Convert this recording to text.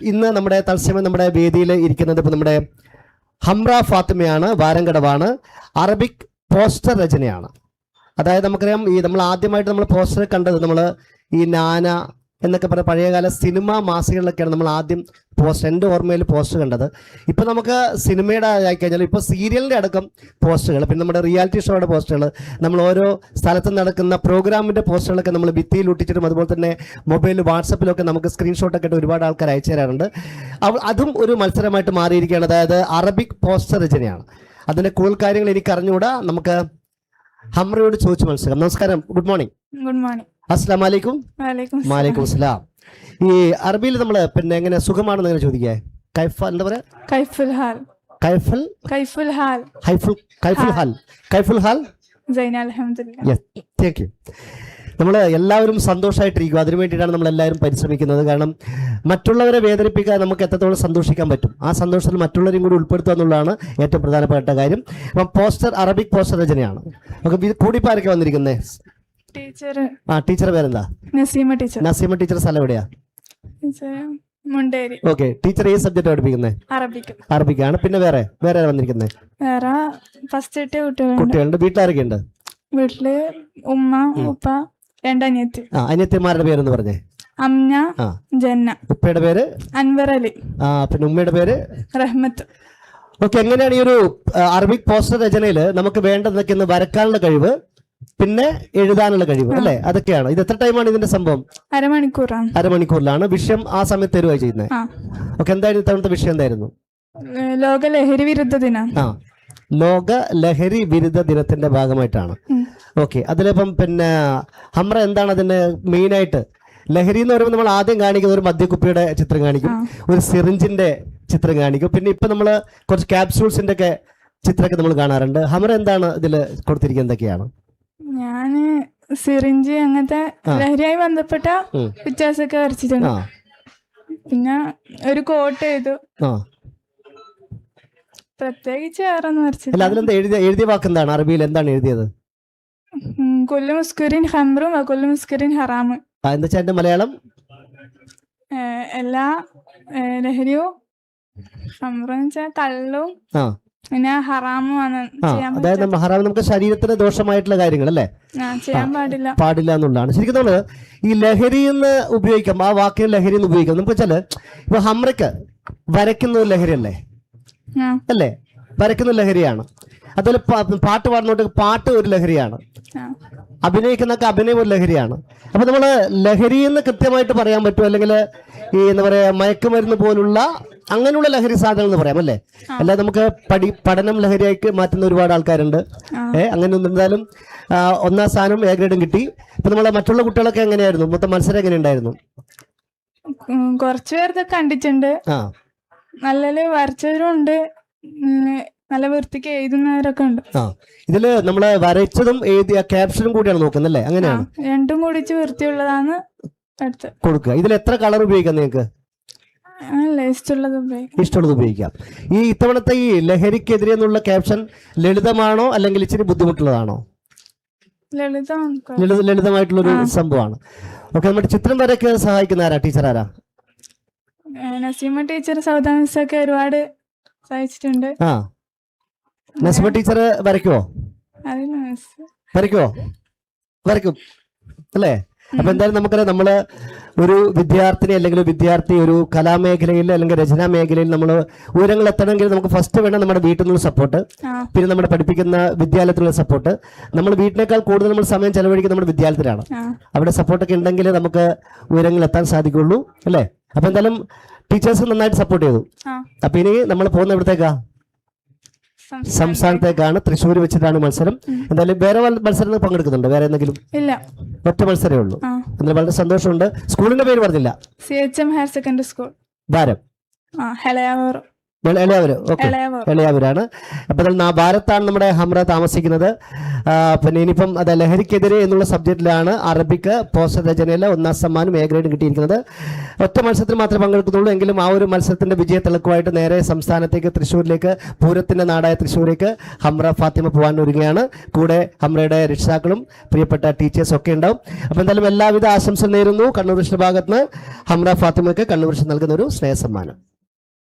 ഇന്ന് നമ്മുടെ തത്സമയം നമ്മുടെ വേദിയിൽ ഇരിക്കുന്നത് ഇപ്പം നമ്മുടെ ഹംറ ഫാത്തിമയാണ് വാരങ്കടവാണ് അറബിക് പോസ്റ്റർ രചനയാണ്. അതായത് നമുക്കറിയാം ഈ നമ്മൾ ആദ്യമായിട്ട് നമ്മൾ പോസ്റ്റർ കണ്ടത് നമ്മൾ ഈ നാന എന്നൊക്കെ പറഞ്ഞ പഴയകാല സിനിമ മാസികകളിലൊക്കെയാണ് നമ്മൾ ആദ്യം പോസ്റ്റർ എന്റെ ഓർമ്മയിൽ പോസ്റ്റർ കണ്ടത്. ഇപ്പം നമുക്ക് സിനിമയുടെ ആയി കഴിഞ്ഞാൽ ഇപ്പോൾ സീരിയലിന്റെ അടക്കം പോസ്റ്ററുകൾ പിന്നെ നമ്മുടെ റിയാലിറ്റി ഷോയുടെ പോസ്റ്ററുകൾ നമ്മൾ ഓരോ സ്ഥലത്ത് നടക്കുന്ന പ്രോഗ്രാമിന്റെ പോസ്റ്ററുകളൊക്കെ നമ്മൾ ഭിത്തിയിൽ ഒട്ടിച്ചിട്ടും അതുപോലെ തന്നെ മൊബൈലിൽ വാട്സപ്പിലൊക്കെ നമുക്ക് സ്ക്രീൻഷോട്ടൊക്കെ ഇട്ട് ഒരുപാട് ആൾക്കാർ അയച്ചു തരാറുണ്ട്. അതും ഒരു മത്സരമായിട്ട് മാറിയിരിക്കുകയാണ്. അതായത് അറബിക് പോസ്റ്റർ രചനയാണ്. അതിന്റെ കൂടുതൽ കാര്യങ്ങൾ എനിക്ക് അറിഞ്ഞുകൂടാ. നമുക്ക് ഹംറയോട് ചോദിച്ചു മനസ്സിലാക്കാം നമസ്കാരം. Good morning. Good morning. അസ്സാം വലൈക്കും ഈ അറബിയിൽ നമ്മൾ പിന്നെ എങ്ങനെ സുഖമാണെന്ന് എങ്ങനെ ചോദിക്കേ കൈഫ എന്താ പറയാ? കൈഫുൽ ഹാൽ. കൈഫൽ? കൈഫുൽ ഹാൽ. ഹൈഫുൽ കൈഫുൽ ഹാൽ. കൈഫുൽ ഹാൽ? സൈന അലഹമ്മദില്ല യെസ് താങ്ക് യു നമ്മൾ എല്ലാവരും സന്തോഷമായിട്ടിരിക്കും അതിനു വേണ്ടിയിട്ടാണ് നമ്മൾ എല്ലാവരും പരിശ്രമിക്കുന്നത്. കാരണം മറ്റുള്ളവരെ വേദനിപ്പിക്കാതെ നമുക്ക് എത്രത്തോളം സന്തോഷിക്കാൻ പറ്റും. ആ സന്തോഷത്തിൽ മറ്റുള്ളവരെയും കൂടി ഉൾപ്പെടുത്തുക എന്നുള്ളതാണ് ഏറ്റവും പ്രധാനപ്പെട്ട കാര്യം. അപ്പം പോസ്റ്റർ അറബിക് പോസ്റ്റർ രചനയാണ്. നമുക്ക് കൂടിപ്പാരൊക്കെ വന്നിരിക്കുന്നത്. ടീച്ചർ ആ ടീച്ചർ പേരെന്താ? നസീമ ടീച്ചർ. നസീമ ടീച്ചർ സ്ഥലം എവിടെയാ? മുണ്ടേരി. ഓക്കെ ടീച്ചർ ഏത് സബ്ജക്റ്റ് പഠിപ്പിക്കുന്നത് അറബിക്ക്. അറബിക്കാണ്. പിന്നെ വേറെ വേറെ വന്നിരിക്കുന്നത് വേറെ ഫസ്റ്റ് കുട്ടികളുണ്ട്. വീട്ടിലാരൊക്കെയുണ്ട് വീട്ടിലാരൊക്കെ ഉണ്ട് വീട്ടിൽ ഉമ്മ ഉപ്പ രണ്ടനിയത്തി ആ അനിയത്തിമാരുടെ പേരെന്ന് പറഞ്ഞേ? അമ്ന ആ. ജന്ന. ഉപ്പയുടെ പേര്? അൻവർ അലി. ആ പിന്നെ ഉമ്മയുടെ പേര്? റഹ്മത്ത്. ഓക്കെ എങ്ങനെയാണ് ഈ ഒരു അറബിക് പോസ്റ്റർ രചനയിൽ നമുക്ക് വേണ്ടതൊക്കെ ഒന്ന് വരക്കാനുള്ള കഴിവ്? പിന്നെ എഴുതാനുള്ള കഴിവ് അല്ലെ? അതൊക്കെയാണ്. ഇത് എത്ര ടൈമാണ് ഇതിന്റെ സംഭവം? അരമണിക്കൂറാണ്. അരമണിക്കൂറിലാണ്. വിഷയം ആ സമയത്ത് തരുവായി ചെയ്യുന്നത് ഓക്കെ എന്തായിരുന്നു ഇത്തവണത്തെ വിഷയം എന്തായിരുന്നു? ലോക ലഹരി വിരുദ്ധ ദിനം. ആ. ലോക ലഹരി വിരുദ്ധ ദിനത്തിന്റെ ഭാഗമായിട്ടാണ്. ഓക്കെ അതിലിപ്പം പിന്നെ ഹമ്ര എന്താണ് അതിന്റെ മെയിൻ ആയിട്ട് ലഹരി എന്ന് പറയുമ്പോൾ നമ്മൾ ആദ്യം കാണിക്കുന്ന ഒരു മദ്യക്കുപ്പിയുടെ ചിത്രം കാണിക്കും. ഒരു സിറിഞ്ചിന്റെ ചിത്രം കാണിക്കും. പിന്നെ ഇപ്പൊ നമ്മൾ കുറച്ച് ക്യാപ്സ്യൂൾസിന്റെ ഒക്കെ ചിത്രമൊക്കെ നമ്മൾ കാണാറുണ്ട്. ഹമർ എന്താണ് ഇതിൽ കൊടുത്തിരിക്കുന്നത്? എന്തൊക്കെയാണ്? ഞാൻ സിറിഞ്ച് അങ്ങനത്തെ ലഹരിയായി ബന്ധപ്പെട്ട ഉം. ഒക്കെ വരച്ചിട്ടുണ്ട്. ആ. പിന്നെ ഒരു കോട്ട് ചെയ്തു ആ. പ്രത്യേകിച്ച് വേറെ ഒന്നും അല്ല വരച്ചില്ല അതിലെന്താ? എഴുതിയ എഴുതിയ വാക്ക് എന്താണ്? അറബിയിൽ എന്താണ് എഴുതിയത്? ഉം, കൊല്ലു മുസ്കുരിൻ ഹംറും കൊല്ലു മുസ്കുരിൻ ഹറാമ് ആ എന്താ വെച്ചാൽ എന്റെ മലയാളം എല്ലാ ഏഹ് ലഹരിയും ഹംറും വെച്ചാൽ കള്ളും ആ. പിന്നെ ഹറാമാണ് ആ അതായത് നമ്മൾ ഹറാം നമുക്ക് ശരീരത്തിന് ദോഷമായിട്ടുള്ള കാര്യങ്ങൾ അല്ലേ ചെയ്യാൻ പാടില്ല. പാടില്ല എന്നുള്ളതാണ്. ശരിക്കും നമ്മൾ ഈ ലഹരി എന്ന് ഉപയോഗിക്കാം ആ വാക്കിന് ലഹരി എന്ന് ഉപയോഗിക്കാം. നമുക്ക് വെച്ചാൽ ഇപ്പൊ ഹമ്രക്ക് വരയ്ക്കുന്ന ഒരു ലഹരി അല്ലേ അല്ലേ? വരയ്ക്കുന്ന ലഹരിയാണ്. അതുപോലെ പാട്ട് പാടുന്നോട്ട് പാട്ട് ഒരു ലഹരിയാണ്. അഭിനയിക്കുന്നൊക്കെ അഭിനയം ഒരു ലഹരിയാണ്. അപ്പൊ നമ്മൾ ലഹരി എന്ന് കൃത്യമായിട്ട് പറയാൻ പറ്റും അല്ലെങ്കിൽ ഈ എന്താ പറയാ മയക്കുമരുന്ന് പോലുള്ള അങ്ങനെയുള്ള ലഹരി സാധനങ്ങൾ എന്ന് പറയാം അല്ലേ? അല്ല നമുക്ക് പഠി പഠനം ലഹരിയായിട്ട് മാറ്റുന്ന ഒരുപാട് ആൾക്കാരുണ്ട്. ഏഹ് അങ്ങനെ എന്തായാലും ഒന്നാം സ്ഥാനം എ ഗ്രേഡും കിട്ടി. ഇപ്പൊ നമ്മളെ മറ്റുള്ള കുട്ടികളൊക്കെ എങ്ങനെയായിരുന്നു? മൊത്തം മത്സരം എങ്ങനെ ഉണ്ടായിരുന്നു കുറച്ചു പേർക്ക് കണ്ടിട്ടുണ്ട്. നല്ല വരച്ചവരും ഉണ്ട്. നല്ല വൃത്തിക്ക് എഴുതുന്നവരൊക്കെ ഉണ്ട്. ആ. ഇതിൽ നമ്മൾ വരച്ചതും എഴുതിയ ക്യാപ്ഷനും കൂടിയാണ് നോക്കുന്നത് അല്ലേ? ആ, അങ്ങനെയാണ് രണ്ടും കൂടിച്ച് വൃത്തിയുള്ളതാണ് കൊടുക്കുക. ഇതിൽ എത്ര കളർ ഉപയോഗിക്കാം നിങ്ങൾക്ക്? ഇഷ്ടമുള്ളത് ഉപയോഗിക്കാം. ഈ ഇത്തവണത്തെ ഈ ലഹരിക്കെതിരെ എന്നുള്ള ക്യാപ്ഷൻ ലളിതമാണോ അല്ലെങ്കിൽ ഇച്ചിരി ബുദ്ധിമുട്ടുള്ളതാണോ? ലളിതമായിട്ടുള്ള ഒരു സംഭവമാണ്. ഓക്കെ നമ്മുടെ ചിത്രം വരയ്ക്കാൻ സഹായിക്കുന്ന ആരാ? ടീച്ചർ ആരാ? നസീമ ടീച്ചർ സൗദാ മിസ്സൊക്കെ ഒരുപാട് സഹായിച്ചിട്ടുണ്ട്. ആ. നസീമ ടീച്ചർ വരയ്ക്കുവോ? വരയ്ക്കുവോ? വരയ്ക്കും. അല്ലേ? അപ്പൊ എന്തായാലും നമുക്കറിയാം നമ്മൾ ഒരു വിദ്യാർത്ഥിനി അല്ലെങ്കിൽ ഒരു വിദ്യാർത്ഥി ഒരു കലാമേഖലയിൽ അല്ലെങ്കിൽ രചനാ മേഖലയിൽ നമ്മൾ ഉയരങ്ങൾ എത്തണമെങ്കിൽ നമുക്ക് ഫസ്റ്റ് വേണം നമ്മുടെ വീട്ടിൽ നിന്നുള്ള സപ്പോർട്ട് പിന്നെ നമ്മുടെ പഠിപ്പിക്കുന്ന വിദ്യാലയത്തിലുള്ള സപ്പോർട്ട് നമ്മൾ വീട്ടിനേക്കാൾ കൂടുതൽ നമ്മൾ സമയം ചെലവഴിക്കുന്നത് നമ്മുടെ വിദ്യാലയത്തിലാണ്. അവിടെ സപ്പോർട്ടൊക്കെ ഉണ്ടെങ്കിൽ നമുക്ക് ഉയരങ്ങൾ എത്താൻ സാധിക്കുള്ളൂ അല്ലേ? അപ്പൊ എന്തായാലും ടീച്ചേഴ്സ് നന്നായിട്ട് സപ്പോർട്ട് ചെയ്തു. അപ്പൊ ഇനി നമ്മൾ പോകുന്ന എവിടത്തേക്കാ? സംസ്ഥാനത്തേക്കാണ് തൃശ്ശൂർ വെച്ചിട്ടാണ് മത്സരം. എന്തായാലും വേറെ മത്സരങ്ങൾ പങ്കെടുക്കുന്നുണ്ട്? വേറെ എന്തെങ്കിലും? ഇല്ല. ഒറ്റ മത്സരമേ ഉള്ളൂ. എന്നാലും വളരെ സന്തോഷമുണ്ട്. സ്കൂളിന്റെ പേര് പറഞ്ഞില്ല. C H M higher secondary school. ഭാരം. ആ ഇളയാവൂര് ഓക്കെ. ഇളയവർ എളിയാവൂരാണ്. അപ്പോൾ ഭാരത്താണ് നമ്മുടെ ഹംറ താമസിക്കുന്നത്. പിന്നെ ഇനിയിപ്പം അത് ലഹരിക്കെതിരെ എന്നുള്ള സബ്ജക്റ്റിലാണ് അറബിക്ക് പോസ്റ്റർ രചനയിൽ ഒന്നാം സമ്മാനം എ ഗ്രേഡ് കിട്ടിയിരിക്കുന്നത്. ഒറ്റ മത്സരത്തിൽ മാത്രമേ പങ്കെടുക്കുന്നുള്ളൂ എങ്കിലും ആ ഒരു മത്സരത്തിന്റെ വിജയ തിളക്കമായിട്ട് നേരെ സംസ്ഥാനത്തേക്ക് തൃശ്ശൂരിലേക്ക് പൂരത്തിന്റെ നാടായ തൃശ്ശൂരേക്ക് ഹംറ ഫാത്തിമ പോകാൻ ഒരുങ്ങുകയാണ്. കൂടെ ഹംറയുടെ രക്ഷിതാക്കളും പ്രിയപ്പെട്ട ടീച്ചേഴ്സും ഒക്കെ ഉണ്ടാവും. അപ്പോൾ എന്തായാലും എല്ലാവിധ ആശംസ നേരുന്നു. കണ്ണൂർ കൃഷ്ണ ഭാഗത്ത് നിന്ന് ഹംറ ഫാത്തിമയ്ക്ക് കണ്ണൂർ കൃഷ്ണ നൽകുന്ന ഒരു സ്നേഹ സമ്മാനം